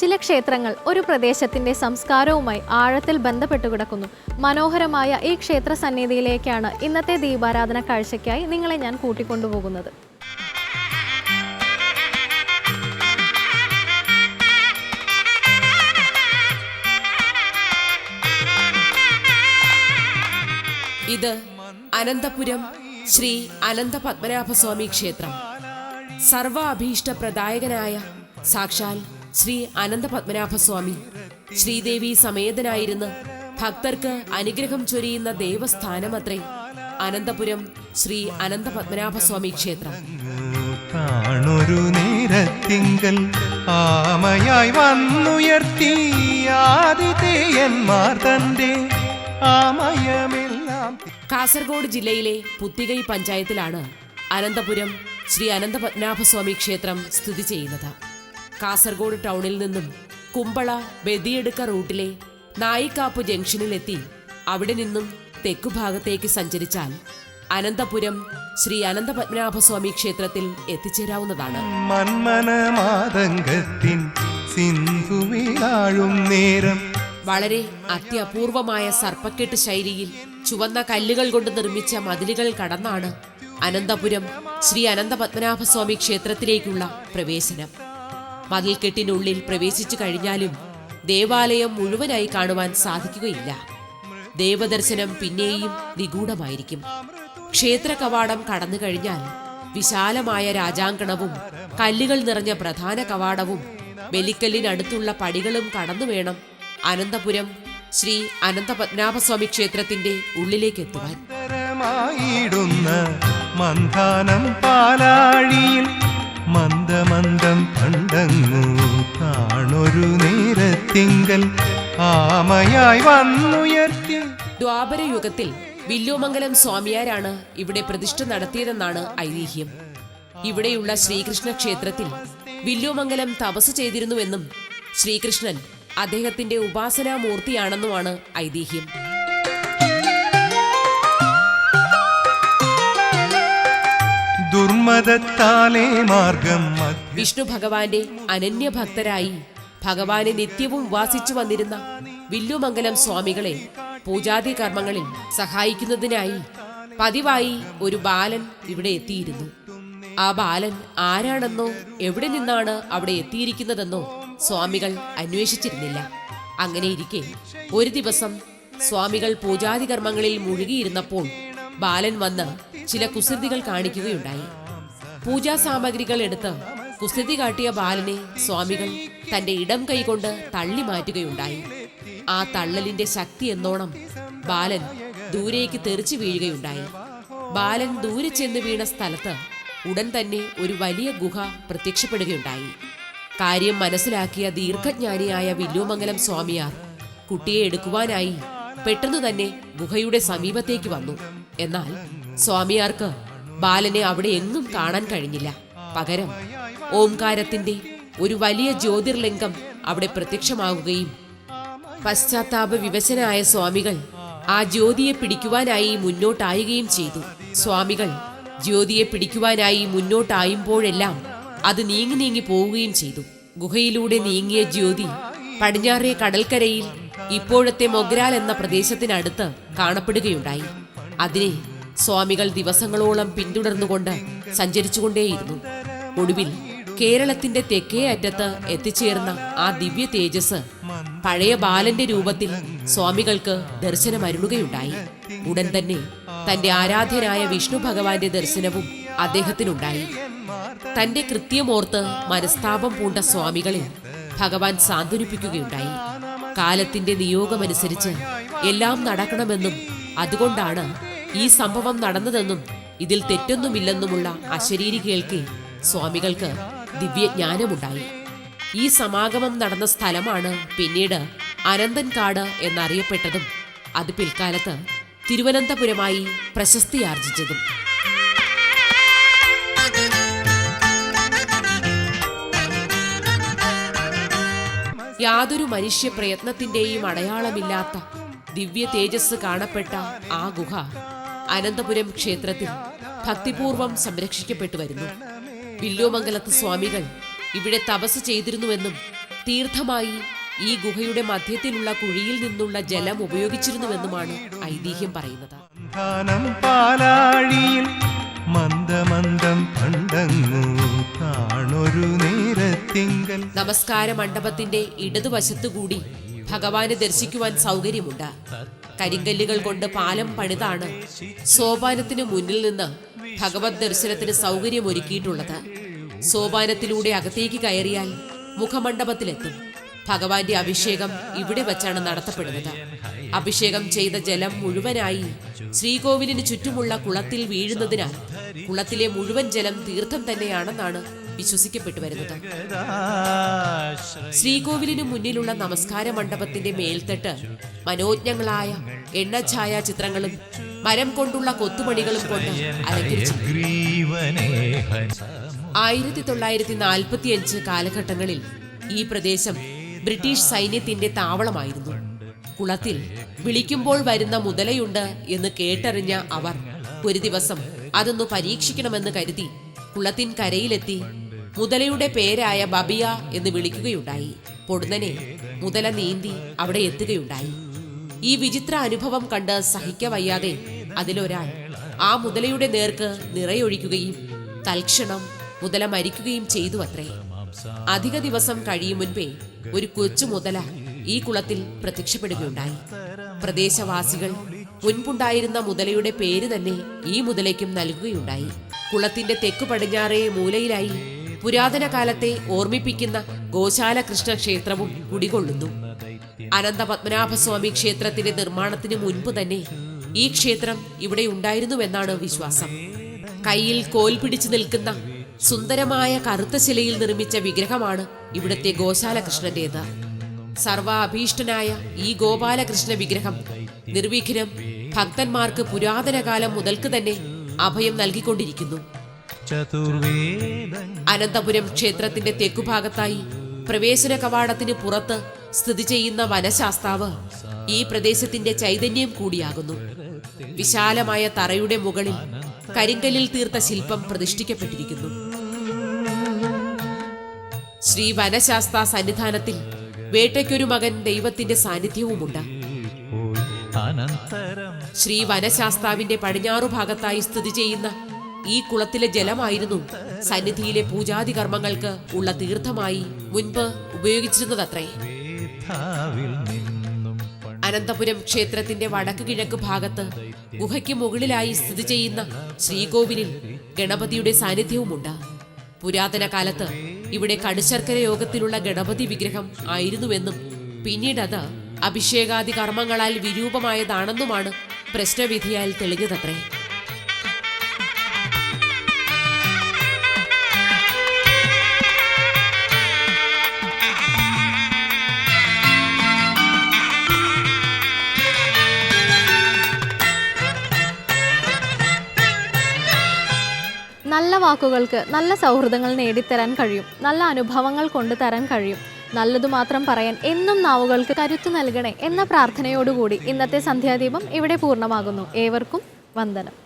ചില ക്ഷേത്രങ്ങൾ ഒരു പ്രദേശത്തിന്റെ സംസ്കാരവുമായി ആഴത്തിൽ ബന്ധപ്പെട്ടു കിടക്കുന്നു. മനോഹരമായ ഈ ക്ഷേത്ര സന്നിധിയിലേക്കാണ് ഇന്നത്തെ ദീപാരാധന കാഴ്ചയ്ക്കായി നിങ്ങളെ ഞാൻ കൂട്ടിക്കൊണ്ടുപോകുന്നത്. ഇത് അനന്തപുരം ശ്രീ അനന്ത പത്മനാഭസ്വാമി ക്ഷേത്രം. സർവ അഭീഷ്ട പ്രദായകനായ സാക്ഷാൽ ശ്രീ അനന്ത പത്മനാഭസ്വാമി ശ്രീദേവി സമേതനായിരുന്ന് ഭക്തർക്ക് അനുഗ്രഹം ചൊരിയുന്ന ദേവസ്ഥാനമത്രേ. അനന്തപുരം ശ്രീ അനന്ത പത്മനാഭസ്വാമി ക്ഷേത്രം. താണൊരു നേരത്തിങ്കൽ ആമയായി വന്നുയർത്തി ആദിതേയന്മാർ തന്റെ ആമയമെല്ലാം കാസർഗോഡ് ജില്ലയിലെ പുത്തികൈ പഞ്ചായത്തിലാണ് അനന്തപുരം ശ്രീ അനന്തപത്മനാഭസ്വാമി ക്ഷേത്രം സ്ഥിതി ചെയ്യുന്നത്. കാസർഗോഡ് ടൗണിൽ നിന്നും കുമ്പള ബദിയെടുക്ക റൂട്ടിലെ നായിക്കാപ്പ് ജംഗ്ഷനിലെത്തി. അവിടെ നിന്നും തെക്കുഭാഗത്തേക്ക് സഞ്ചരിച്ചാൽ അനന്തപുരം ശ്രീ അനന്തപത്മനാഭസ്വാമി ക്ഷേത്രത്തിൽ എത്തിച്ചേരാവുന്നതാണ്. മന്മനമാതങ്കത്തിൻ സിന്ധുവിലാഴും നേരം. വളരെ അത്യപൂർവമായ സർപ്പക്കെട്ട് ശൈലിയിൽ ചുവന്ന കല്ലുകൾ കൊണ്ട് നിർമ്മിച്ച മതിലുകൾ കടന്നാണ് അനന്തപുരം ശ്രീ അനന്തപത്മനാഭസ്വാമി ക്ഷേത്രത്തിലേക്കുള്ള പ്രവേശനം. മതിൽക്കെട്ടിനുള്ളിൽ പ്രവേശിച്ചു കഴിഞ്ഞാലും ദേവാലയം മുഴുവനായി കാണുവാൻ സാധിക്കുകയില്ല. ദേവദർശനം പിന്നെയും നിഗൂഢമായിരിക്കും. ക്ഷേത്ര കവാടം കടന്നു കഴിഞ്ഞാൽ വിശാലമായ രാജാങ്കണവും കല്ലുകൾ നിറഞ്ഞ പ്രധാന കവാടവും ബലിക്കല്ലിനടുത്തുള്ള പടികളും കടന്നു വേണം അനന്തപുരം ശ്രീ അനന്തപത്മനാഭസ്വാമി ക്ഷേത്രത്തിന്റെ ഉള്ളിലേക്ക് എത്തുവാൻ. മന്ദാനം പാലാഴിയിൽ മന്ദമന്ദം കണ്ടങ്ങു താണൊരു നേരത്തിങ്കൽ ആമയായി വന്നുയർത്തി. ദ്വാപരയുഗത്തിൽ വില്ലുമംഗലം സ്വാമിയാരാണ് ഇവിടെ പ്രതിഷ്ഠ നടത്തിയതെന്നാണ് ഐതിഹ്യം. ഇവിടെയുള്ള ശ്രീകൃഷ്ണ ക്ഷേത്രത്തിൽ വില്ലുമംഗലം തപസ് ചെയ്തിരുന്നുവെന്നും ശ്രീകൃഷ്ണൻ അദ്ദേഹത്തിന്റെ ഉപാസനാമൂർത്തിയാണെന്നുമാണ് ഐതിഹ്യം. ദുർമതത്താലേ മാർഗം വിഷ്ണു ഭഗവാന്റെ അനന്യഭക്തരായി ഭഗവാനെ നിത്യവും വാസിച്ചു വന്നിരുന്ന വില്ലുമംഗലം സ്വാമികളെ പൂജാതി കർമ്മങ്ങളിൽ സഹായിക്കുന്നതിനായി പതിവായി ഒരു ബാലൻ ഇവിടെ എത്തിയിരുന്നു. ആ ബാലൻ ആരാണെന്നോ എവിടെ നിന്നാണ് അവിടെ എത്തിയിരിക്കുന്നതെന്നോ സ്വാമികൾ അന്വേഷിച്ചിരുന്നില്ല. അങ്ങനെയിരിക്കെ ഒരു ദിവസം സ്വാമികൾ പൂജാതി കർമ്മങ്ങളിൽ മുഴുകിയിരുന്നപ്പോൾ ബാലൻ വന്ന് ചില കുസൃതികൾ കാണിക്കുകയുണ്ടായി. പൂജാ സാമഗ്രികൾ എടുത്ത് കുസൃതി കാട്ടിയ ബാലനെ സ്വാമികൾ തന്റെ ഇടം കൈകൊണ്ട് തള്ളി മാറ്റുകയുണ്ടായി. ആ തള്ളലിന്റെ ശക്തി എന്നോണം ബാലൻ ദൂരേക്ക് തെറിച്ചു വീഴുകയുണ്ടായി. ബാലൻ ദൂരെ ചെന്ന് വീണ സ്ഥലത്ത് ഉടൻ തന്നെ ഒരു വലിയ ഗുഹ പ്രത്യക്ഷപ്പെടുകയുണ്ടായി. കാര്യം മനസ്സിലാക്കിയ ദീർഘജ്ഞാനിയായ വില്ലുമംഗലം സ്വാമിയാർ കുട്ടിയെ എടുക്കുവാനായി പെട്ടെന്ന് തന്നെ ഗുഹയുടെ സമീപത്തേക്ക് വന്നു. എന്നാൽ സ്വാമിയാർക്ക് ബാലനെ അവിടെ എങ്ങും കാണാൻ കഴിഞ്ഞില്ല. പകരം ഓംകാരത്തിന്റെ ഒരു വലിയ ജ്യോതിർലിംഗം അവിടെ പ്രത്യക്ഷമാവുകയും പശ്ചാത്താപ വിവശനായ സ്വാമികൾ ആ ജ്യോതിയെ പിടിക്കുവാനായി മുന്നോട്ടായുകയും ചെയ്തു. സ്വാമികൾ ജ്യോതിയെ പിടിക്കുവാനായി മുന്നോട്ടായുമ്പോഴെല്ലാം അത് നീങ്ങി നീങ്ങി പോവുകയും ചെയ്തു. ഗുഹയിലൂടെ നീങ്ങിയ ജ്യോതി പടിഞ്ഞാറേ കടൽക്കരയിൽ ഇപ്പോഴത്തെ മൊഗ്രാൽ എന്ന പ്രദേശത്തിനടുത്ത് കാണപ്പെടുകയുണ്ടായി. അതിനെ സ്വാമികൾ ദിവസങ്ങളോളം പിന്തുടർന്നുകൊണ്ട് സഞ്ചരിച്ചുകൊണ്ടേയിരുന്നു. ഒടുവിൽ കേരളത്തിന്റെ തെക്കേ അറ്റത്ത് എത്തിച്ചേർന്ന ആ ദിവ്യ തേജസ് പഴയ ബാലന്റെ രൂപത്തിൽ സ്വാമികൾക്ക് ദർശനമരുളുകയുണ്ടായി. ഉടൻ തന്നെ തന്റെ ആരാധ്യനായ വിഷ്ണു ഭഗവാന്റെ ദർശനവും അദ്ദേഹത്തിനുണ്ടായി. തന്റെ കൃത്യമോർത്ത് മനസ്താപം പൂണ്ട സ്വാമികളെ ഭഗവാൻ സാന്ത്വനിപ്പിക്കുകയുണ്ടായി. കാലത്തിന്റെ നിയോഗമനുസരിച്ച് എല്ലാം നടക്കണമെന്നും അതുകൊണ്ടാണ് ഈ സംഭവം നടന്നതെന്നും ഇതിൽ തെറ്റൊന്നുമില്ലെന്നുമുള്ള അശരീരി കേൾക്കെ സ്വാമികൾക്ക് ദിവ്യജ്ഞാനമുണ്ടായി. ഈ സമാഗമം നടന്ന സ്ഥലമാണ് പിന്നീട് അനന്തൻകാട് എന്നറിയപ്പെട്ടതും അത് പിൽക്കാലത്ത് തിരുവനന്തപുരമായി പ്രശസ്തിയാർജിച്ചതും. യാതൊരു മനുഷ്യ പ്രയത്നത്തിന്റെയും അടയാളമില്ലാത്ത ദിവ്യ തേജസ് കാണപ്പെട്ട ആ ഗുഹ അനന്തപുരം ക്ഷേത്രത്തിൽ ഭക്തിപൂർവം സംരക്ഷിക്കപ്പെട്ടു വരുന്നു വില്ലോമംഗലത്ത് സ്വാമികൾ ഇവിടെ തപസ് ചെയ്തിരുന്നുവെന്നും തീർത്ഥമായി ഈ ഗുഹയുടെ മധ്യത്തിലുള്ള കുഴിയിൽ നിന്നുള്ള ജലം ഉപയോഗിച്ചിരുന്നുവെന്നുമാണ് ഐതിഹ്യം പറയുന്നത്. നമസ്കാര മണ്ഡപത്തിന്റെ ഇടതുവശത്തുകൂടി ഭഗവാനെ ദർശിക്കുവാൻ സൗകര്യമുണ്ട്. കരിങ്കല്ലുകൾ കൊണ്ട് പാലം പണിതാണ്. സോപാനത്തിന് മുന്നിൽ നിന്ന് ഭഗവത് ദർശനത്തിന് സൗകര്യമൊരുക്കിയിട്ടുള്ളത്. സോപാനത്തിലൂടെ അകത്തേക്ക് കയറിയാൽ മുഖമണ്ഡപത്തിലെത്തും. ഭഗവാന്റെ അഭിഷേകം ഇവിടെ വച്ചാണ് നടത്തപ്പെടുന്നത്. അഭിഷേകം ചെയ്ത ജലം മുഴുവനായി ശ്രീകോവിലിന് ചുറ്റുമുള്ള കുളത്തിൽ വീഴുന്നതിനാൽ കുളത്തിലെ മുഴുവൻ ജലം തീർത്ഥം തന്നെയാണെന്നാണ് വിശ്വസിക്കപ്പെട്ടു വരുന്നത് ശ്രീകോവിലിനു മുന്നിലുള്ള നമസ്കാര മണ്ഡപത്തിന്റെ മേൽത്തട്ട് മനോജ്ഞങ്ങളായ എണ്ണഛായ ചിത്രങ്ങളും മരം കൊണ്ടുള്ള കൊത്തുപണികളും കൊണ്ട് അലങ്കരിച്ചു ആയിരത്തി തൊള്ളായിരത്തി നാൽപ്പത്തി അഞ്ച് കാലഘട്ടങ്ങളിൽ ഈ പ്രദേശം ബ്രിട്ടീഷ് സൈന്യത്തിന്റെ താവളമായിരുന്നു. കുളത്തിൽ വിളിക്കുമ്പോൾ വരുന്ന മുതലയുണ്ട് എന്ന് കേട്ടറിഞ്ഞ അവർ ഒരു ദിവസം അതൊന്ന് പരീക്ഷിക്കണമെന്ന് കരുതി കുളത്തിൻ കരയിലെത്തി മുതലയുടെ പേരായ ബബിയ എന്ന് വിളിക്കുകയുണ്ടായി. പൊടുന്നനെ മുതല നീന്തി അവിടെ എത്തുകയുണ്ടായി. ഈ വിചിത്ര അനുഭവം കണ്ട് സഹിക്കവയ്യാതെ അതിലൊരാൾ ആ മുതലയുടെ നേർക്ക് നിറയൊഴിക്കുകയും തൽക്ഷണം മുതല മരിക്കുകയും ചെയ്തു അത്രേ അധിക ദിവസം കഴിയും മുൻപേ ഒരു കൊച്ചു മുതല ഈ കുളത്തിൽ പ്രത്യക്ഷപ്പെടുകയുണ്ടായി. പ്രദേശവാസികൾ മുൻപുണ്ടായിരുന്ന മുതലയുടെ പേര് തന്നെ ഈ മുതലയ്ക്കും നൽകുകയുണ്ടായി. കുളത്തിന്റെ തെക്കു പടിഞ്ഞാറേ മൂലയിലായി പുരാതന കാലത്തെ ഓർമ്മിപ്പിക്കുന്ന ഗോശാല കൃഷ്ണ ക്ഷേത്രവും കുടികൊള്ളുന്നു. അനന്ത പത്മനാഭസ്വാമി ക്ഷേത്രത്തിന്റെ നിർമ്മാണത്തിന് മുൻപ് തന്നെ ഈ ക്ഷേത്രം ഇവിടെ ഉണ്ടായിരുന്നുവെന്നാണ് വിശ്വാസം. കയ്യിൽ കോൽ പിടിച്ചു നിൽക്കുന്ന സുന്ദരമായ കറുത്ത ശിലയിൽ നിർമ്മിച്ച വിഗ്രഹമാണ് ഇവിടുത്തെ ഗോശാല കൃഷ്ണന്റേത് സർവ അഭീഷ്ടനായ ഈ ഗോപാലകൃഷ്ണ വിഗ്രഹം നിർവിഘ്നം ഭക്തന്മാർക്ക് പുരാതന കാലം മുതൽക്ക് തന്നെ അഭയം നൽകിക്കൊണ്ടിരിക്കുന്നു. അനന്തപുരം ക്ഷേത്രത്തിന്റെ തെക്കുഭാഗത്തായി പ്രവേശന കവാടത്തിന് പുറത്ത് സ്ഥിതി ചെയ്യുന്ന വനശാസ്താവ് ഈ പ്രദേശത്തിന്റെ ചൈതന്യം കൂടിയാകുന്നു. വിശാലമായ തറയുടെ മുകളിൽ കരിങ്കല്ലിൽ തീർത്ത ശില്പം പ്രതിഷ്ഠിക്കപ്പെട്ടിരിക്കുന്നു. ശ്രീ വനശാസ്താ സന്നിധാനത്തിൽ വേട്ടയ്ക്കൊരു മകൻ ദൈവത്തിന്റെ സാന്നിധ്യവുമുണ്ട്. ശ്രീ വനശാസ്താവിന്റെ പടിഞ്ഞാറു ഭാഗത്തായി സ്ഥിതി ചെയ്യുന്ന ഈ കുളത്തിലെ ജലമായിരുന്നു. സന്നിധിയിലെ പൂജാതി കർമ്മങ്ങൾക്ക് ഉള്ള തീർത്ഥമായി മുൻപ് ഉപയോഗിച്ചിരുന്നതത്രേ. അനന്തപുരം ക്ഷേത്രത്തിന്റെ വടക്ക് കിഴക്ക് ഭാഗത്ത് ഗുഹയ്ക്ക് മുകളിലായി സ്ഥിതി ചെയ്യുന്ന ശ്രീകോവിലിൽ ഗണപതിയുടെ സാന്നിധ്യവുമുണ്ട്. പുരാതന കാലത്ത് ഇവിടെ കടുശർക്കര യോഗത്തിലുള്ള ഗണപതി വിഗ്രഹം ആയിരുന്നുവെന്നും പിന്നീട് അത് അഭിഷേകാദി കർമ്മങ്ങളാൽ വിരൂപമായതാണെന്നുമാണ് പ്രശ്നവിധിയാൽ തെളിഞ്ഞതത്രേ. വാക്കുകൾക്ക് നല്ല സൗഹൃദങ്ങൾ നേടിത്തരാൻ കഴിയും. നല്ല അനുഭവങ്ങൾ കൊണ്ടുതരാൻ കഴിയും. നല്ലതു മാത്രം പറയാൻ എന്നും നാവുകൾക്ക് കരുത്തു നൽകണേ എന്ന പ്രാർത്ഥനയോടുകൂടി ഇന്നത്തെ സന്ധ്യാദീപം ഇവിടെ പൂർണമാകുന്നു. ഏവർക്കും വന്ദനം.